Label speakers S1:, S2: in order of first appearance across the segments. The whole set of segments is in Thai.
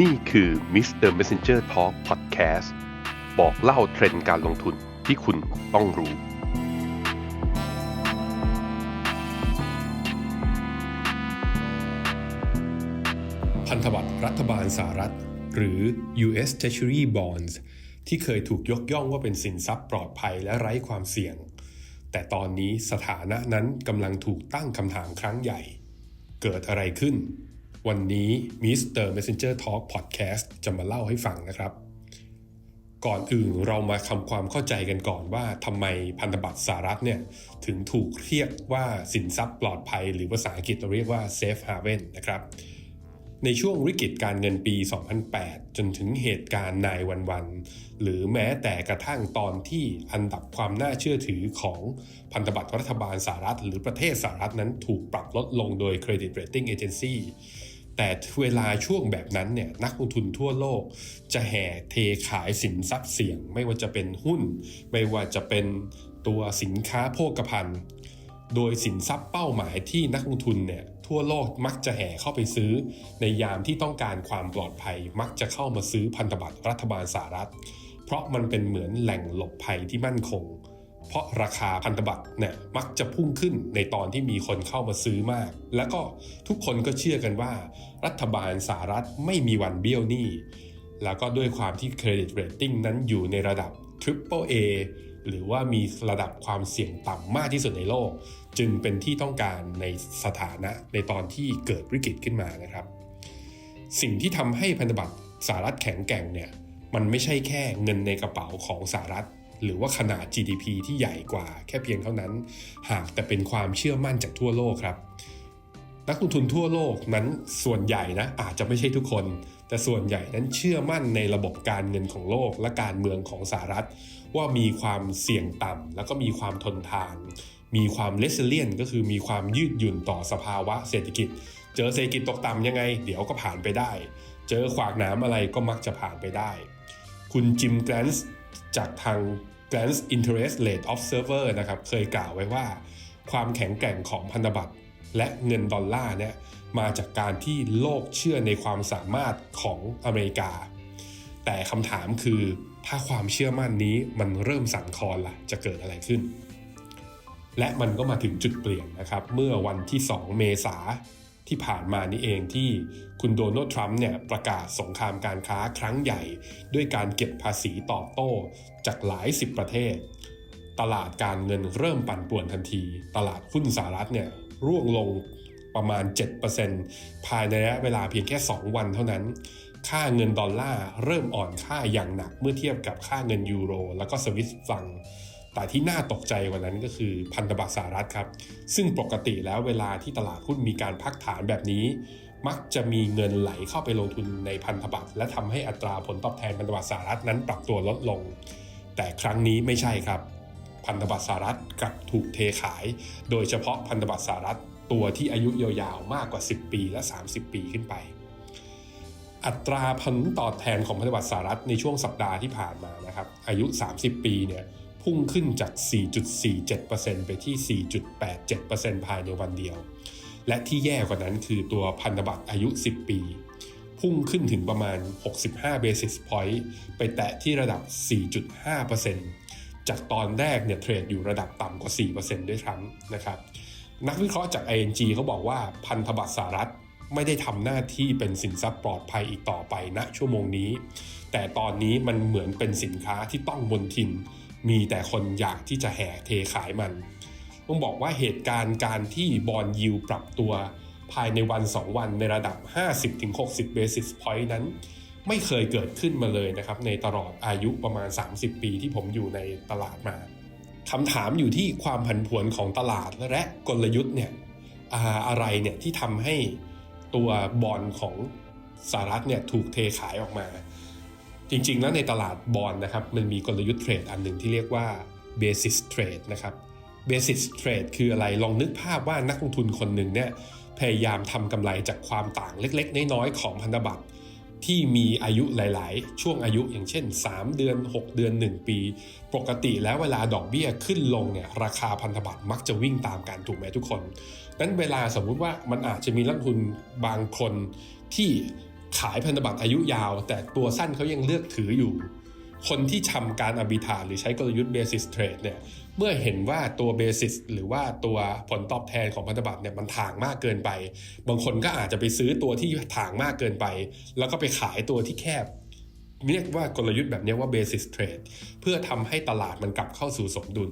S1: นี่คือ Mr. Messenger Talk Podcast บอกเล่าเทรนด์การลงทุนที่คุณต้องรู้
S2: พันธบัตรรัฐบาลสหรัฐ หรือ U.S. Treasury Bonds ที่เคยถูกยกย่องว่าเป็นสินทรัพย์ปลอดภัยและไร้ความเสี่ยง แต่ตอนนี้สถานะนั้นกำลังถูกตั้งคำถามครั้งใหญ่ เกิดอะไรขึ้น วันนี้ Mr. Messenger Talk Podcast จะมาเล่าให้ฟังนะครับ ก่อนอื่นเรามาทำความเข้าใจกันก่อนว่าทำไมพันธบัตรสหรัฐเนี่ย ถึงถูกเรียกว่าสินทรัพย์ปลอดภัย หรือภาษาอังกฤษเราเรียกว่า safe haven นะครับ ในช่วงวิกฤตการเงินปี 2008 จนถึงเหตุการณ์นายวันวันหรือแม้แต่กระทั่งตอนที่อันดับความน่าเชื่อถือของพันธบัตรรัฐบาลสหรัฐ หรือประเทศสหรัฐนั้นถูกปรับลดลงโดย Credit Rating Agency แต่เวลาช่วงแบบนั้นเนี่ยนักลงทุนทั่วโลก จะแห่เทขายสินทรัพย์เสี่ยง ไม่ว่าจะเป็นหุ้น ไม่ว่าจะเป็นตัวสินค้าโภคภัณฑ์ โดยสินทรัพย์เป้าหมายที่นักลงทุนเนี่ย ทั่วโลกมักจะแห่เข้าไปซื้อ ในยามที่ต้องการความปลอดภัย มักจะเข้ามาซื้อพันธบัตรรัฐบาลสหรัฐ เพราะมันเป็นเหมือนแหล่งหลบภัยที่มั่นคง เพราะราคาพันธบัตรเนี่ยมักจะพุ่งขึ้นในตอนที่มีคนเข้ามาซื้อมาก แล้วก็ทุกคนก็เชื่อกันว่า รัฐบาลสหรัฐไม่มีวันเบี้ยวหนี้แล้วก็ด้วยความที่เครดิตเรตติ้งนั้นอยู่ในระดับ Triple A หรือว่ามีระดับความเสี่ยงต่ำมากที่สุดในโลก จึงเป็นที่ต้องการในสถานะในตอนที่เกิดวิกฤตขึ้นมานะครับ สิ่งที่ทำให้พันธบัตรสหรัฐแข็งแกร่งเนี่ยมันไม่ใช่แค่เงินในกระเป๋าของสหรัฐ หรือว่าขนาด GDP ที่ใหญ่กว่าแค่เพียงเท่านั้น หากแต่เป็นความเชื่อมั่นจากทั่วโลกครับ นักลงทุนทั่วโลกนั้นส่วนใหญ่นะอาจจะไม่ใช่ทุกคน แต่ส่วนใหญ่นั้นเชื่อมั่นในระบบการเงินของโลกและการเมืองของสหรัฐ ว่ามีความเสี่ยงต่ำแล้วก็มีความทนทาน มีความเลสเลียนก็คือมีความยืดหยุ่นต่อสภาวะเศรษฐกิจ เจอเศรษฐกิจตกต่ำยังไง เดี๋ยวก็ผ่านไปได้ เจอขวากหน้ำอะไรก็มักจะผ่านไปได้ คุณจิมแกรนส์จากทาง g l a n c e Interest Rate Observer นะครับเคยกล่าวไว้ว่า ความแข็งแกร่งของพันธบัตรและเงินดอลลาร์เนี่ยมาจากการที่โลกเชื่อในความสามารถของอเมริกา แต่คำถามคือถ้าความเชื่อมั่นนี้มันเริ่มสั่นคลอนล่ะจะเกิดอะไรขึ้น และมันก็มาถึงจุดเปลี่ยนนะครับ เมื่อวันที่ 2 เมษาที่ผ่านมานี่เองที่คุณโดนัลด์ทรัมป์เนี่ยประกาศสงครามการค้าครั้งใหญ่ ด้วยการเก็บภาษีตอบโต้จากหลายสิบประเทศ ตลาดการเงินเริ่มปั่นป่วนทันที ตลาดหุ้นสหรัฐเนี่ยร่วงลงประมาณ 7%ภายในระยะเวลาเพียงแค่ 2 วันเท่านั้น ค่าเงินดอลลาร์เริ่มอ่อนค่าอย่างหนักเมื่อเทียบกับค่าเงินยูโร แล้วก็สวิสฟรัง แต่ที่น่าตกใจกว่านั้นก็คือพันธบัตรสหรัฐครับ ซึ่งปกติแล้วเวลาที่ตลาดหุ้นมีการพักฐานแบบนี้ มักจะมีเงินไหลเข้าไปลงทุนในพันธบัตรและทำให้อัตราผลตอบแทนพันธบัตรสหรัฐนั้นปรับตัวลดลง แต่ครั้งนี้ไม่ใช่ครับ พันธบัตรสหรัฐกลับถูกเทขาย โดยเฉพาะพันธบัตรสหรัฐตัวที่อายุยาวๆมากกว่า 10 ปีและ 30 ปีขึ้นไปอัตราผลตอบแทนของพันธบัตรสหรัฐในช่วงสัปดาห์ที่ผ่านมานะครับอายุ 30 ปีเนี่ย พุ่งขึ้นจาก 4.47%ไปที่ 4.87%ภายในวันเดียว และที่แย่กว่านั้นคือตัวพันธบัตรอายุ 10 ปี พุ่งขึ้นถึงประมาณ 65 basis point ไปแตะที่ระดับ 4.5%จากตอนแรกเนี่ยเทรดอยู่ระดับต่ำกว่า 4%ด้วยซ้ำนะครับ นักวิเคราะห์จาก ING เขาบอกว่าพันธบัตรสหรัฐไม่ได้ทำหน้าที่เป็นสินทรัพย์ปลอดภัยอีกต่อไปณชั่วโมงนี้ แต่ตอนนี้มันเหมือนเป็นสินค้าที่ต้องบนทิน มีแต่คนอยากที่จะแห่เทขายมัน ต้องบอกว่าเหตุการณ์การที่บอลยิวปรับตัวภายในวัน 2 วันในระดับ 50-60 basis point นั้น ไม่เคยเกิดขึ้นมาเลยนะครับ ในตลอดอายุประมาณ 30 ปีที่ผมอยู่ในตลาดมาคำถามอยู่ที่ความผันผวนของตลาดและกลยุทธ์เนี่ยอาอะไรเนี่ยที่ทำให้ตัวบอลของสหรัฐเนี่ยถูกเทขายออกมา จริงๆ แล้วในตลาดบอลนะครับมันมีกลยุทธ์เทรดอันหนึ่งที่เรียกว่า basis trade นะครับ basis trade คืออะไรลองนึกภาพว่านักลงทุนคนหนึ่งเนี่ยพยายามทำกำไรจากความต่างเล็กๆ น้อยๆ ของพันธบัตรที่มีอายุหลาย ๆ ช่วงอายุอย่างเช่น 3 เดือน 6 เดือน 1 ปี ปกติแล้วเวลาดอกเบี้ยขึ้นลงเนี่ยราคาพันธบัตรมักจะวิ่งตามกันถูกไหมทุกคนนั้นเวลาสมมุติว่ามันอาจจะมีนักทุนบางคนที่ ขายพันธบัตรอายุยาว แต่ตัวสั้นเขายังเลือกถืออยู่ คนที่ทำการอบิทาหรือใช้กลยุทธ์ basis trade เนี่ยเมื่อเห็นว่าตัว basis หรือว่าตัวผลตอบแทนของพันธบัตรเนี่ยมันถ่างมากเกินไป บางคนก็อาจจะไปซื้อตัวที่ถ่างมากเกินไป แล้วก็ไปขายตัวที่แคบเรียกว่ากลยุทธ์แบบนี้ว่า basis trade เพื่อทำให้ตลาดมันกลับเข้าสู่สมดุล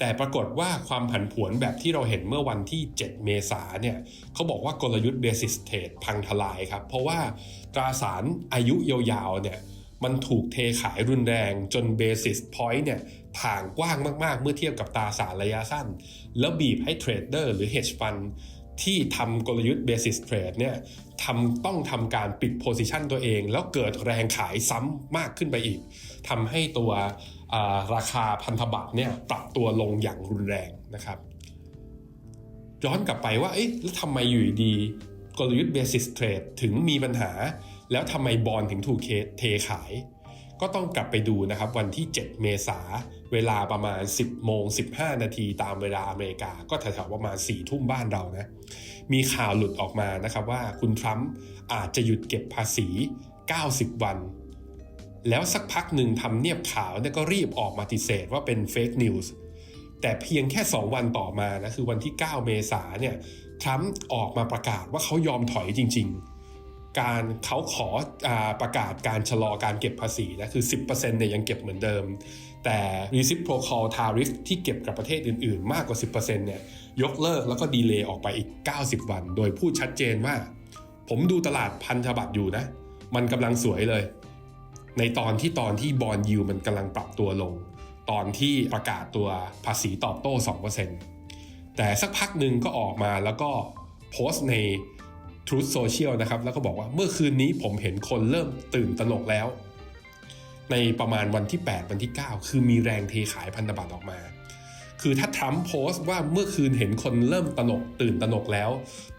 S2: แต่ปรากฏว่าความผันผวนแบบที่เราเห็นเมื่อวันที่ 7 เมษาเนี่ยเขาบอกว่ากลยุทธ์เบสิสเทรดพังทลายครับ เพราะว่าตราสารอายุยาวๆเนี่ยมันถูกเทขายรุนแรงจนเบสิสพอยต์เนี่ยถ่างกว้างมากๆ เมื่อเทียบกับตราสารระยะสั้น แล้วบีบให้เทรดเดอร์หรือ hedge fund ที่ทำกลยุทธ์ basis trade เนี่ยทำต้องทำการปิด position ตัวเอง แล้วเกิดแรงขายซ้ำมากขึ้นไปอีกทำให้ตัวราคาพันธบัตรเนี่ยปรับตัวลงอย่างรุนแรงนะครับ ย้อนกลับไปว่าเอ๊ะแล้วทำไมอยู่ดีกลยุทธ์ basis trade ถึงมีปัญหา แล้วทำไมบอลถึงถูกเทขาย ก็ต้องกลับไปดูนะครับวันที่ 7 เมษา เวลาประมาณ 10 โมง 15 นาทีตามเวลาอเมริกา ก็แถวๆประมาณ 4 ทุ่มบ้านเรานะ มีข่าวหลุดออกมานะครับว่าคุณทรัมป์อาจจะหยุดเก็บภาษี 90 วัน แล้วสักพักหนึ่งทำเนียบข่าวเนี่ยก็รีบออกมาติเสธว่าเป็นเฟกนิวส์แต่เพียงแค่ 2 วันต่อมานะ คือวันที่ 9 เมษาเนี่ยทรัมป์ออกมาประกาศว่าเขายอมถอยจริง ๆ การเขาขออประกาศการชะลอการเก็บภาษีนะคือ 10%เนี่ยยังเก็บเหมือนเดิม แต่ reciprocal tariff ที่เก็บกับประเทศอื่น ๆ มากกว่า 10%เนี่ยยกเลิกแล้วก็ดีเลย์ออกไปอีก 90 วัน โดยพูดชัดเจนว่า ผมดูตลาดพันธบัตรอยู่นะ มันกำลังสวยเลย ในตอนที่ตอนที่บอลยูมันกำลังปรับตัวลง ตอนที่ประกาศตัวภาษีตอบโต้ 2%แต่สักพักหนึ่งก็ออกมาแล้วก็โพสต์ใน Truth Social นะครับ แล้วก็บอกว่าเมื่อคืนนี้ผมเห็นคนเริ่มตื่นตระหนกแล้ว ในประมาณวันที่ 8 วันที่ 9 คือมีแรงเทขายพันธบัตรออกมา คือถ้าทรัมป์โพสต์ว่าเมื่อคืนเห็นคนเริ่มตระหนกตื่นตระหนกแล้ว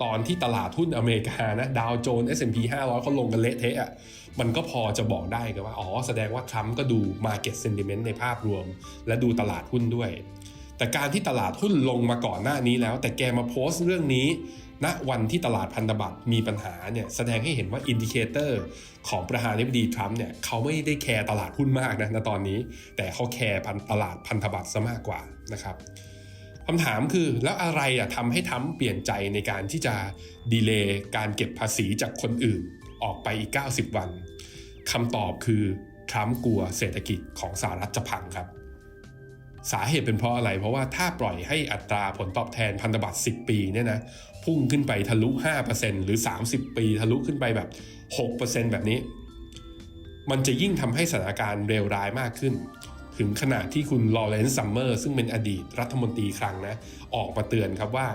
S2: ตอนที่ตลาดหุ้นอเมริกานะดาวโจนส์ S&P 500เขาลงกันเละเทะอะมันก็พอจะบอกได้กันว่า อ๋อ แสดงว่าทรัมป์ก็ดู Market Sentiment ในภาพรวม และดูตลาดหุ้นด้วย แต่การที่ตลาดหุ้นลงมาก่อนหน้านี้แล้ว แต่แกมาโพสต์เรื่องนี้ ณวันที่ตลาดพันธบัตรมีปัญหาเนี่ยแสดงให้เห็นว่าอินดิเคเตอร์ของประธานาธิบดีทรัมป์เนี่ยเขาไม่ได้แคร์ตลาดหุ้นมากนะณตอนนี้ แต่เขาแคร์ตลาดพันธบัตรซะมากกว่านะครับคำถามคือแล้วอะไรอะทำให้ทรัมป์เปลี่ยนใจในการที่จะดีเลย์การเก็บภาษีจากคนอื่นออกไปอีก 90 วันคำตอบคือทรัมป์กลัวเศรษฐกิจของสหรัฐจะพังครับ สาเหตุเป็นเพราะอะไร เพราะว่าถ้าปล่อยให้อัตราผลตอบแทนพันธบัตร 10 ปีเนี่ยนะพุ่งขึ้นไปทะลุ 5%หรือ 30 ปีทะลุขึ้นไปแบบ 6%แบบนี้ มันจะยิ่งทำให้สถานการณ์เลวร้ายมากขึ้น ถึงขนาดที่คุณลอเรนซ์ซัมเมอร์ซึ่งเป็นอดีตรัฐมนตรีครั้งนะ ออกมาเตือนครับว่า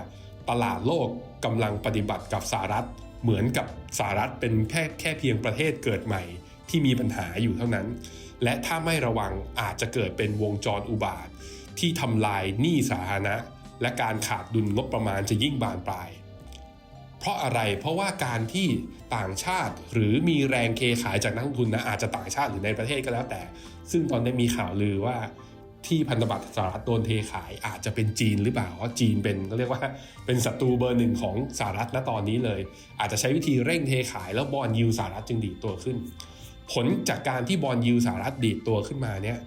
S2: ตลาดโลกกำลังปฏิบัติกับสหรัฐ เหมือนกับสหรัฐเป็นแค่แค่เพียงประเทศเกิดใหม่ที่มีปัญหาอยู่เท่านั้น และถ้าไม่ระวังอาจจะเกิดเป็นวงจรอุบาท ที่ทำลายหนี้สาธารณะ และการขาดดุลงบประมาณจะยิ่งบานปลาย เพราะอะไรเพราะว่าการที่ต่างชาติหรือมีแรงเคขายจากนักลงทุนนะอาจจะต่างชาติหรือในประเทศก็แล้วแต่ ซึ่งตอนนี้มีข่าวลือว่าที่พันธบัตรสหรัฐโดนเทขายอาจจะเป็นจีนหรือเปล่าเพราะจีนเป็นก็เรียกว่าเป็นศัตรูเบอร์หนึ่งของสหรัฐณตอนนี้เลย อาจจะใช้วิธีเร่งเทขายแล้วบอลยูสหรัฐจึงดีตัวขึ้น ผลจากการที่บอลยูสหรัฐดีดตัวขึ้นมาเนี่ย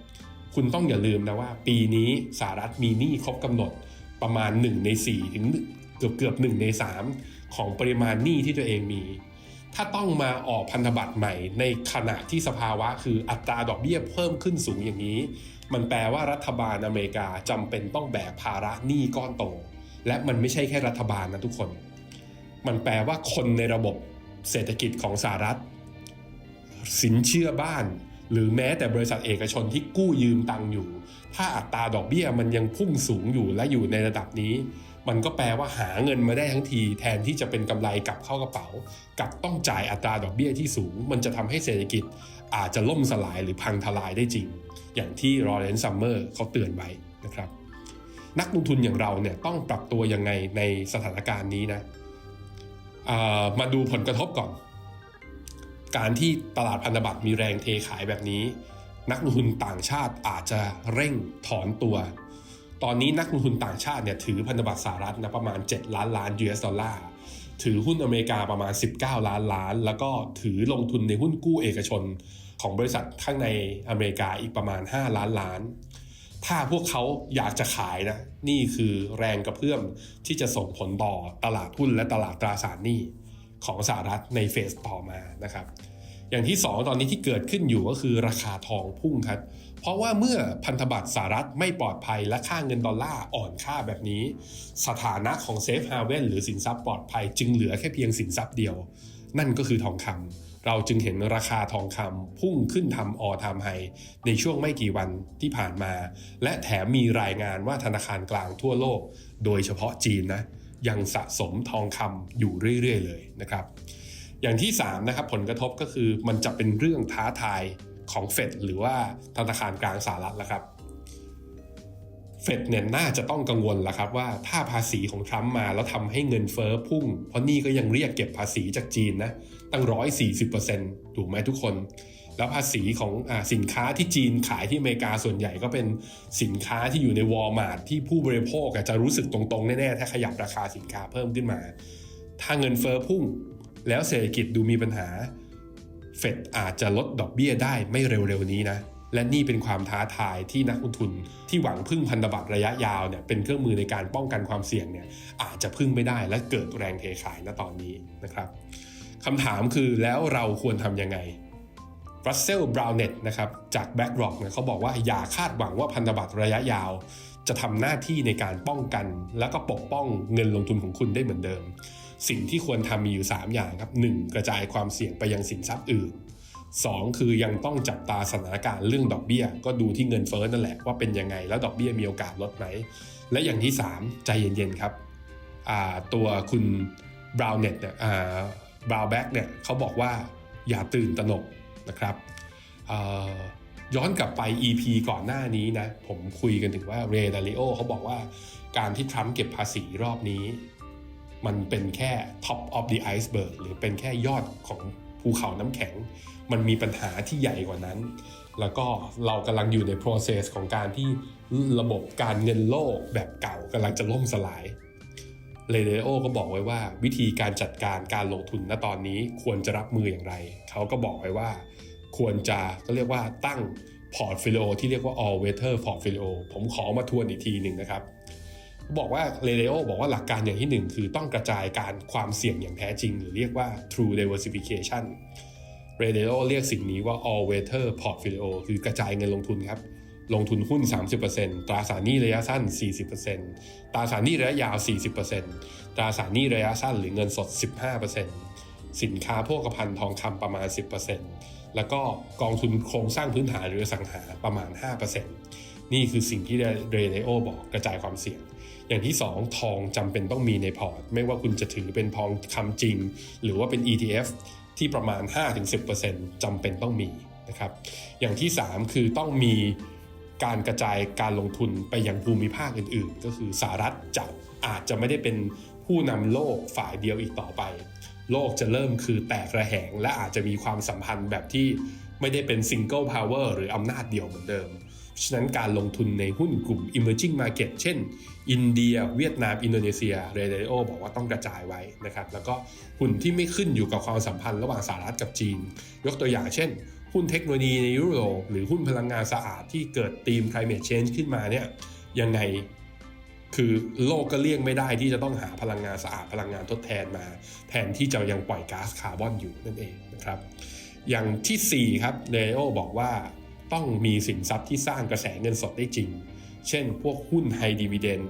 S2: คุณต้องอย่าลืมนะว่า ปีนี้สหรัฐมีหนี้ครบกำหนดประมาณ 1 ใน 4 ถึงเกือบเกือบ1ใน 3 ของปริมาณหนี้ที่ตัวเองมี ถ้าต้องมาออกพันธบัตรใหม่ในขณะที่สภาวะคืออัตราดอกเบี้ยเพิ่มขึ้นสูงอย่างนี้ มันแปลว่ารัฐบาลอเมริกาจำเป็นต้องแบกภาระหนี้ก้อนโต และมันไม่ใช่แค่รัฐบาลนะทุกคน มันแปลว่าคนในระบบเศรษฐกิจของสหรัฐ สินเชื่อบ้าน หรือแม้แต่บริษัทเอกชนที่กู้ยืมตังค์อยู่ ถ้าอัตราดอกเบี้ยมันยังพุ่งสูงอยู่และอยู่ในระดับนี้ มันก็แปลว่าหาเงินมาได้ทั้งที แทนที่จะเป็นกำไรกลับเข้ากระเป๋า กับต้องจ่ายอัตราดอกเบี้ยที่สูง มันจะทำให้เศรษฐกิจ อาจจะล่มสลายหรือพังทลายได้จริง อย่างที่รอเรนซัมเมอร์เขาเตือนไว้นะครับนักลงทุนอย่างเราเนี่ยต้องปรับตัวยังไงในสถานการณ์นี้นะมาดูผลกระทบก่อน การที่ตลาดพันธบัตรมีแรงเทขายแบบนี้ นักลงทุนต่างชาติอาจจะเร่งถอนตัว ตอนนี้นักลงทุนต่างชาติเนี่ยถือพันธบัตรสหรัฐนะประมาณ 7 ล้านล้าน US ดอลลาร์ถือหุ้นอเมริกาประมาณ 19 ล้านล้าน แล้วก็ถือลงทุนในหุ้นกู้เอกชนของบริษัทข้างในอเมริกาอีกประมาณ 5 ล้านล้าน ถ้าพวกเขาอยากจะขายนะ นี่คือแรงกระเพื่อมที่จะส่งผลต่อตลาดหุ้นและตลาดตราสารหนี้ ของสหรัฐในเฟสต่อมานะครับ อย่างที่ 2 ตอนนี้ที่เกิดขึ้นอยู่ก็คือราคาทองพุ่งครับ เพราะว่าเมื่อพันธบัตรสหรัฐไม่ปลอดภัยและค่าเงินดอลลาร์อ่อนค่าแบบนี้ สถานะของเซฟฮาเวนหรือสินทรัพย์ปลอดภัยจึงเหลือแค่เพียงสินทรัพย์เดียว นั่นก็คือทองคำเราจึงเห็นราคาทองคำพุ่งขึ้นทำออทามไฮในช่วงไม่กี่วันที่ผ่านมา และแถมมีรายงานว่าธนาคารกลางทั่วโลก โดยเฉพาะจีนนะ ยังสะสมทองคำอยู่เรื่อย ๆ เลยนะครับ อย่างที่3นะครับผลกระทบก็คือมันจะเป็นเรื่องท้าทายของเฟดหรือว่าธนาคารกลางสหรัฐแล้วครับเฟดเนี่ยน่าจะต้องกังวลแล้วครับว่าถ้าภาษีของทรัมป์มาแล้วทำให้เงินเฟอ้อพุ่ง เพราะนี่ก็ยังเรียกเก็บภาษีจากจีนนะตั้ง 140%ถูกไหมทุกคน แล้วภาษีของอสินค้าที่จีนขายที่อเมริกาส่วนใหญ่ก็เป็นสินค้าที่อยู่ในวอลมาร์ทที่ผู้บริโภคจะรู้สึกตรงๆ แน่ๆ ถ้าขยับราคาสินค้าเพิ่มขึ้นมา ถ้าเงินเฟอ้อพุ่ง แล้วเศรษฐกิจดูมีปัญหา เฟดอาจจะลดดอกเบี้ยได้ไม่เร็วๆนี้นะ และนี่เป็นความท้าทายที่นักลงทุนที่หวังพึ่งพันธบัตรระยะยาวเนี่ยเป็นเครื่องมือในการป้องกันความเสี่ยงเนี่ยอาจจะพึ่งไม่ได้และเกิดแรงเทขายณตอนนี้นะครับคำถามคือแล้วเราควรทำยังไง รัสเซลบราวเน็ตนะครับจาก BlackRock เนี่ยเขาบอกว่าอย่าคาดหวังว่าพันธบัตรระยะยาว จะทำหน้าที่ในการป้องกัน แล้วก็ปกป้องเงินลงทุนของคุณได้เหมือนเดิม สิ่งที่ควรทำมีอยู่ 3 อย่างครับ 1. กระจายความเสี่ยงไปยังสินทรัพย์อื่น 2. คือยังต้องจับตาสถานการณ์เรื่องดอกเบี้ย ก็ดูที่เงินเฟ้อนั่นแหละว่าเป็นยังไง แล้วดอกเบี้ยมีโอกาสลดไหม และอย่างที่ 3 ใจเย็นๆครับตัวคุณบราวเน็ตเนี่ยบราวแบ็กเนี่ยเขาบอกว่าอย่าตื่นตระหนก นะครับย้อนกลับไป EP ก่อนหน้านี้นะ ผมคุยกันถึงว่าเรดาริโอเขาบอกว่าการที่ทรัมป์เก็บภาษีรอบนี้ มันเป็นแค่ top of the iceberg หรือเป็นแค่ยอดของภูเขาน้ำแข็ง มันมีปัญหาที่ใหญ่กว่านั้น แล้วก็เรากำลังอยู่ใน process ของการที่ระบบการเงินโลกแบบเก่ากำลังจะล่มสลายเรเดโอก็บอกไว้ว่าวิธีการจัดการการลงทุนณตอนนี้ควรจะรับมืออย่างไร เขาก็บอกไว้ว่า ควรจะก็เรียกว่าตั้งพอร์ตฟิลิโอที่เรียกว่า all weather portfolio ผมขอมาทวนอีกทีหนึ่งนะครับ บอกว่าเรเดโอบอกว่าหลักการอย่างที่หนึ่งคือต้องกระจายการความเสี่ยงอย่างแท้จริง หรือเรียกว่า true diversification เรเดโอเรียกสิ่งนี้ว่า all weather portfolio คือกระจายเงินลงทุนครับลงทุนหุ้น 30%ตราสารหนี้ระยะสั้น 40%ตราสารหนี้ระยะยาว 40%ตราสารหนี้ระยะสั้นหรือเงินสด 15%สินค้าโภคภัณฑ์ทองคำประมาณ 10% แล้วก็กองทุนโครงสร้างพื้นฐานหรือสังหาประมาณ 5%นี่คือสิ่งที่เรเดโอบอกกระจายความเสี่ยง อย่างที่ 2 ทองจำเป็นต้องมีในพอร์ต ไม่ว่าคุณจะถือเป็นทองคำจริง หรือว่าเป็น ETF ที่ประมาณ 5-10%จำเป็นต้องมีนะครับ อย่างที่ 3 คือต้องมีการกระจายการลงทุนไปยังภูมิภาคอื่น ๆ ก็คือสหรัฐจะอาจจะไม่ได้เป็นผู้นำโลกฝ่ายเดียวอีกต่อไป โลกจะเริ่มคือแตกระแหง และอาจจะมีความสัมพันธ์แบบที่ไม่ได้เป็นซิงเกิลพาวเวอร์หรืออำนาจเดียวเหมือนเดิม ฉะนั้นการลงทุนในหุ้นกลุ่ม emerging market เช่น อินเดีย เวียดนาม อินโดนีเซีย เรเดโอบอกว่าต้องกระจายไว้นะครับ แล้วก็หุ้นที่ไม่ขึ้นอยู่กับความสัมพันธ์ระหว่างสหรัฐกับจีน ยกตัวอย่างเช่น หุ้นเทคโนโลยีในยุโรปหรือหุ้นพลังงานสะอาดที่เกิดธีม climate change ขึ้นมาเนี่ยยังไง คือโลกก็เลี่ยงไม่ได้ที่จะต้องหาพลังงานสะอาดพลังงานทดแทนมา แทนที่จะยังปล่อยก๊าซคาร์บอนอยู่นั่นเองนะครับ อย่างที่ 4 ครับเดโอบอกว่าต้องมีสินทรัพย์ที่สร้างกระแสเงินสดได้จริง เช่น พวกหุ้นไฮดีว i เดน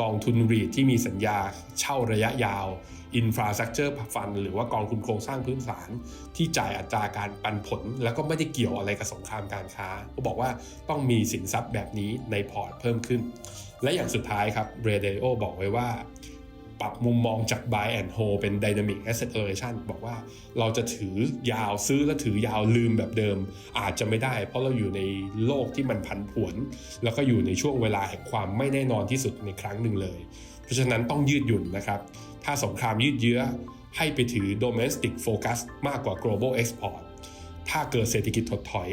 S2: กองทุนรีดที่มีสัญญาเช่าระยะยาว Infrastructure Fund หรือว่ากองทุนโครงสร้างพื้นฐาน ที่จ่ายอัตราการปันผล แล้วก็ไม่ได้เกี่ยวอะไรกับสงครามการค้าเขาบอกว่าต้องมีสินทรัพย์แบบนี้ในพอร์ตเพิ่มขึ้น และอย่างสุดท้ายครับเรเดโอบอกไว้ว่า ปรับมุมมองจาก buy and hold เป็น dynamic asset allocation บอกว่าเราจะถือยาวซื้อแล้วถือยาวลืมแบบเดิม อาจจะไม่ได้ เพราะเราอยู่ในโลกที่มันผันผวน แล้วก็อยู่ในช่วงเวลาแห่งความไม่แน่นอนที่สุดในครั้งหนึ่งเลย เพราะฉะนั้นต้องยืดหยุ่นนะครับ ถ้าสงครามยืดเยื้อให้ไปถือ domestic focus มากกว่า global export ถ้าเกิดเศรษฐกิจถดถอย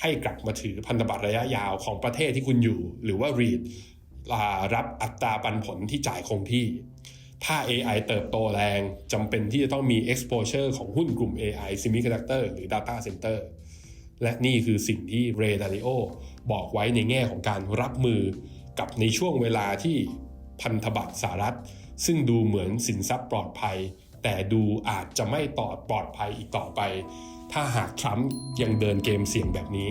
S2: ให้กลับมาถือพันธบัตรระยะยาวของประเทศที่คุณอยู่ หรือว่า REIT รับอัตราปันผลที่จ่ายคงที่ ถ้า AI เติบโตแรงจำเป็นที่จะต้องมี exposure ของหุ้นกลุ่ม AI semiconductor หรือ data center และนี่คือสิ่งที่เรดาริโอบอกไว้ในแง่ของการรับมือกับในช่วงเวลาที่พันธบัตรสหรัฐ ซึ่งดูเหมือนสินทรัพย์ปลอดภัย แต่ดูอาจจะไม่ตอดปลอดภัยอีกต่อไป ถ้าหากทรัมป์ยังเดินเกมเสี่ยงแบบนี้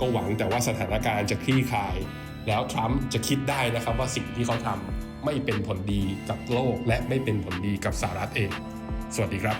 S2: ก็หวังแต่ว่าสถานการณ์จะคลี่คลาย แล้วทรัมป์จะคิดได้นะครับว่าสิ่งที่เขาทำไม่เป็นผลดีกับโลก และไม่เป็นผลดีกับสหรัฐเอง สวัสดีครับ